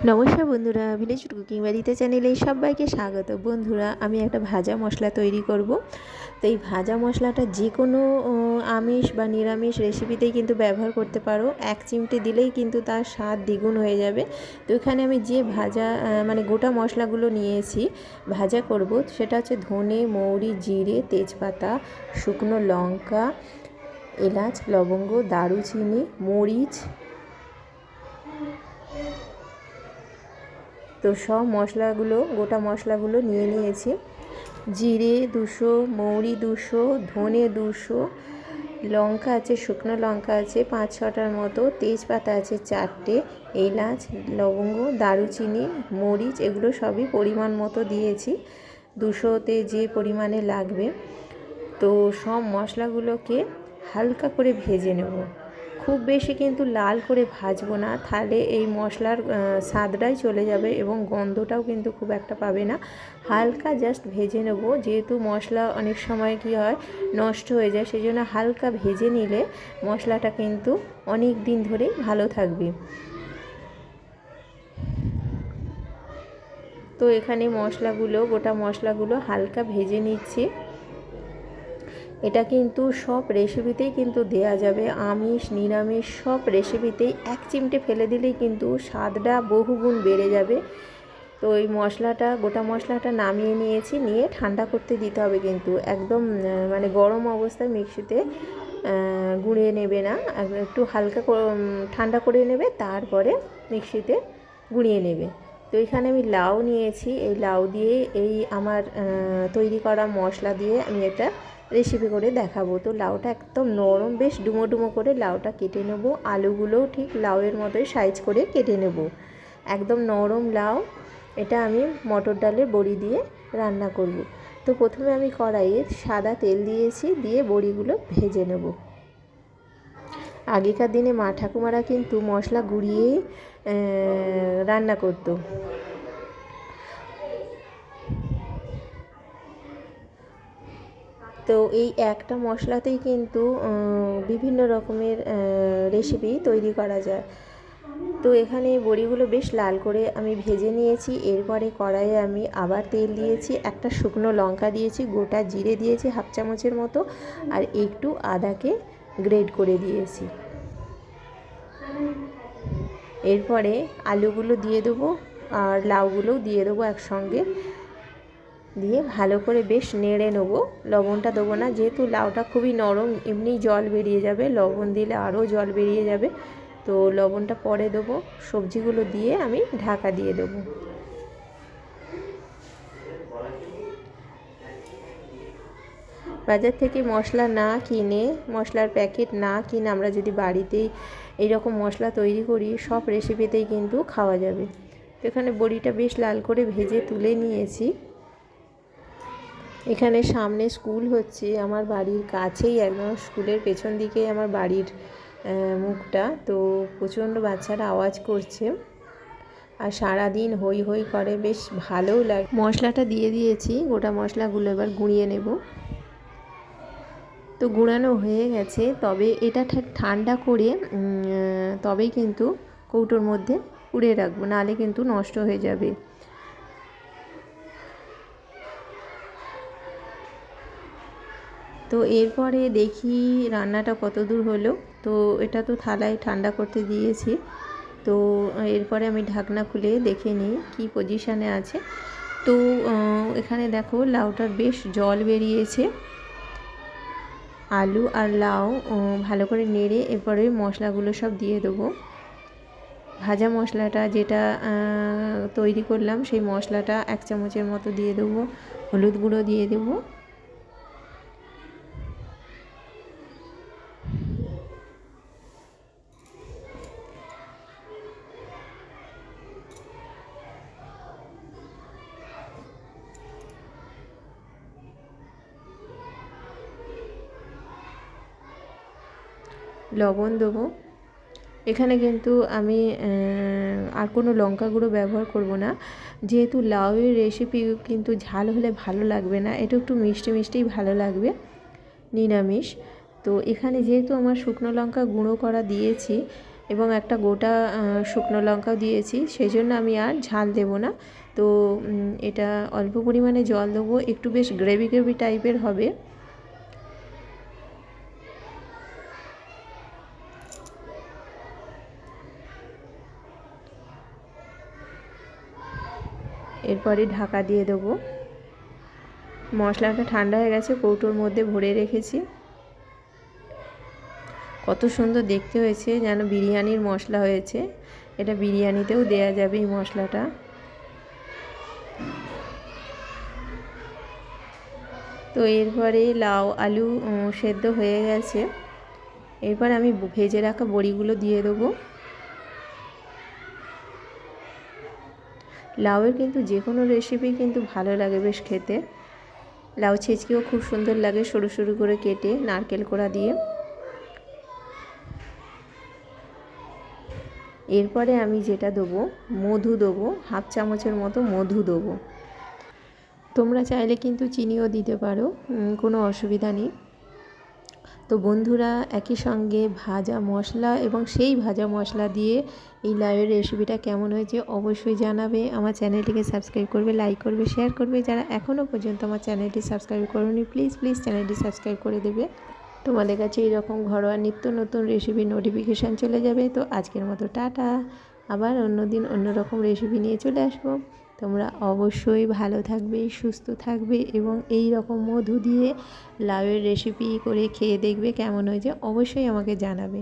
নমস্কার বন্ধুরা, village cooking বাড়িতে চ্যানেলে সবাইকে স্বাগত। বন্ধুরা, আমি একটা ভাজা মশলা তৈরি করব। তো এই ভাজা মশলাটা যে কোনো আমিষ বা নিরামিষ রেসিপিতেই কিন্তু ব্যবহার করতে পারো। এক চিমটে দিলেই কিন্তু তার স্বাদ দ্বিগুণ হয়ে যাবে। তো এখানে আমি যে ভাজা মানে গোটা মশলাগুলো নিয়েছি, ভাজা করব, সেটা হচ্ছে ধনে, মৌরি, জিরে, তেজপাতা, শুকনো লঙ্কা, এলাচ, লবঙ্গ, দারুচিনি, মরিচ তো সব মশলাগুলো, গোটা মশলাগুলো নিয়ে নিয়েছি। জিরে দুশো, মৌরি দুশো, ধনে দুশো, লঙ্কা আছে, শুকনো লঙ্কা আছে, পাঁচ ছটার মতো, তেজপাতা আছে চারটে, এলাচ, লবঙ্গ, দারুচিনি, মরিচ, এগুলো সবই পরিমাণ মতো দিয়েছি। দুশোতে যে পরিমাণে লাগবে। তো সব মশলাগুলোকে হালকা করে ভেজে নেব। খুব বেশি কিন্তু লাল করে ভাজবো না। তাহলে এই মশলার স্বাদটাই চলে যাবে এবং গন্ধটাও কিন্তু খুব একটা পাবে না। হালকা জাস্ট ভেজে নেব। যেহেতু মশলা অনেক সময় কি হয়, নষ্ট হয়ে যায় সেই জন্য হালকা ভেজে নিলে মশলাটা কিন্তু অনেক দিন ধরেই ভালো থাকবে। তো এখানে মশলাগুলো, গোটা মশলাগুলো হালকা ভেজে নিচ্ছি। এটা কিন্তু সব রেসিপিতেই কিন্তু দেয়া যাবে। আমিষ, নিরামিষ সব রেসিপিতেই এক চিমটে ফেলে দিলেই কিন্তু স্বাদটা বহুগুণ বেড়ে যাবে। তো এই মশলাটা, গোটা মশলাটা নামিয়ে নিয়েছি, নিয়ে ঠান্ডা করতে দিতে হবে কিন্তু। একদম মানে গরম অবস্থায় মিক্সিতে গুঁড়িয়ে নেবে না। একটু হালকা ঠান্ডা করে নেবে, তারপরে মিক্সিতে গুঁড়িয়ে নেবে। তো এখানে আমি লাউ নিয়েছি। এই লাউ দিয়ে এই আমার তৈরি করা মশলা দিয়ে আমি একটা রেসিপি করে দেখাবো। তো লাউটা একদম নরম, বেশ ডুমো ডুমো করে লাউটা কেটে নেব। আলুগুলোও ঠিক লাউয়ের মতোই সাইজ করে কেটে নেব। একদম নরম লাউ, এটা আমি মটর ডালের বড়ি দিয়ে রান্না করব। তো প্রথমে আমি কড়াইয়ে সাদা তেল দিয়েছি, দিয়ে বড়িগুলো ভেজে নেব। আগেকার দিনে মা ঠাকুমারা কিন্তু মশলা গুঁড়িয়েই রান্না করতো। তো এই একটা মশলাতেই কিন্তু বিভিন্ন রকমের রেসিপি তৈরি করা যায়। তো এখানে বড়িগুলো বেশ লাল করে আমি ভেজে নিয়েছি। এরপরে কড়াইয়ে আমি আবার তেল দিয়েছি, একটা শুকনো লঙ্কা দিয়েছি, গোটা জিরে দিয়েছি হাফ চামচের মতো, আর একটু আদাকে গ্রেড করে দিয়েছি। এরপরে আলুগুলো দিয়ে দেবো, আর লাউগুলোও দিয়ে দেবো একসঙ্গে। দিয়ে ভালো করে বেশ নেড়ে নেব। লবণটা দেবো না, যেহেতু লাউটা খুবই নরম এমনি জল বেরিয়ে যাবে। লবণ দিলে আরও জল বেরিয়ে যাবে। তো লবণটা পরে দেবো। সবজিগুলো দিয়ে আমি ঢাকা দিয়ে দেবো। বাজার থেকে মশলা না কিনে, মশলার প্যাকেট না কিনে আমরা যদি বাড়িতেই এইরকম মশলা তৈরি করি, সব রেসিপিতেই কিন্তু খাওয়া যাবে। এখানে বড়িটা বেশ লাল করে ভেজে তুলে নিয়েছি। এখানে সামনে স্কুল হচ্ছে, আমার বাড়ির কাছেই একদম স্কুলের পেছন দিকে আমার বাড়ির মুখটা। তো প্রচণ্ড বাচ্চারা আওয়াজ করছে আর সারাদিন হই হই করে, বেশ ভালোও লাগে। মশলাটা দিয়ে দিয়েছি, গোটা মশলাগুলো এবার গুঁড়িয়ে নেব। তো গুঁড়ানো হয়ে গেছে, তবে এটা ঠান্ডা করে তবেই কিন্তু কৌটোর মধ্যে কুড়িয়ে রাখব নাহলে কিন্তু নষ্ট হয়ে যাবে। তো এরপরে দেখি রান্নাটা কত দূর হলো। তো এটা তো থালায় ঠান্ডা করতে দিয়েছি। তো এরপরে আমি ঢাকনা খুলে দেখে নিই কী পজিশানে আছে। তো এখানে দেখো লাউটার বেশ জল বেরিয়েছে। আলু আর লাউ ভালো করে নেড়ে এরপরে মশলাগুলো সব দিয়ে দেবো। ভাজা মশলাটা যেটা তৈরি করলাম সেই মশলাটা এক চামচের মতো দিয়ে দেবো। হলুদ গুঁড়ো দিয়ে দেবো। লবণ দেবো। এখানে কিন্তু আমি আর কোনো লঙ্কা গুঁড়ো ব্যবহার করব না। যেহেতু লাউয়ের রেসিপি কিন্তু ঝাল হলে ভালো লাগবে না, এটা একটু মিষ্টি মিষ্টিই ভালো লাগবে, নিরামিষ। তো এখানে যেহেতু আমার শুকনো লঙ্কা গুঁড়ো করা দিয়েছি এবং একটা গোটা শুকনো লঙ্কাও দিয়েছি সেই জন্য আমি আর ঝাল দেব না। তো এটা অল্প পরিমাণে জল দেবো, একটু বেশ গ্রেভি গ্রেভি টাইপের হবে। এরপরে ঢাকা দিয়ে দেবো। মশলাটা ঠান্ডা হয়ে গেছে, কৌটোর মধ্যে ভরে রেখেছি। কত সুন্দর দেখতে হয়েছে যেন বিরিয়ানির মশলা হয়েছে। এটা বিরিয়ানিতেও দেয়া যাবে এই মশলাটা। তো এরপরে লাউ, আলু সেদ্ধ হয়ে গেছে। এরপর আমি ভেজে রাখা বড়িগুলো দিয়ে দেবো। লাউয়ের কিন্তু যে কোনো রেসিপি কিন্তু ভালো লাগে বেশ খেতে। লাউ ছেঁচকিও খুব সুন্দর লাগে সরু সরু করে কেটে নারকেল কোড়া দিয়ে। এরপরে আমি যেটা দেবো, মধু দেবো, হাফ চামচের মতো মধু দেবো। তোমরা চাইলে কিন্তু চিনিও দিতে পারো কোনো অসুবিধা নেই। তো বন্ধুরা, একই সঙ্গে ভাজা মশলা এবং সেই ভাজা মশলা দিয়ে এই লাউয়ের রেসিপিটা কেমন হয়েছে অবশ্যই জানাবে। আমার চ্যানেলটিকে সাবস্ক্রাইব করবে লাইক করবে শেয়ার করবে। যারা এখনও পর্যন্ত আমার চ্যানেলটি সাবস্ক্রাইব করোনি প্লিজ প্লিজ চ্যানেলটি সাবস্ক্রাইব করে দেবে। তোমাদের কাছে এইরকম ঘরোয়া নিত্য নতুন রেসিপি নোটিফিকেশান চলে যাবে। তো আজকের মতো টাটা। আবার অন্য অন্যদিন অন্যরকম রেসিপি নিয়ে চলে আসব। তোমরা অবশ্যই ভালো থাকবে, সুস্থ থাকবে এবং এই রকম মধু দিয়ে লাউয়ের রেসিপি করে খেয়ে দেখবে কেমন হয়েছে, অবশ্যই আমাকে জানাবে।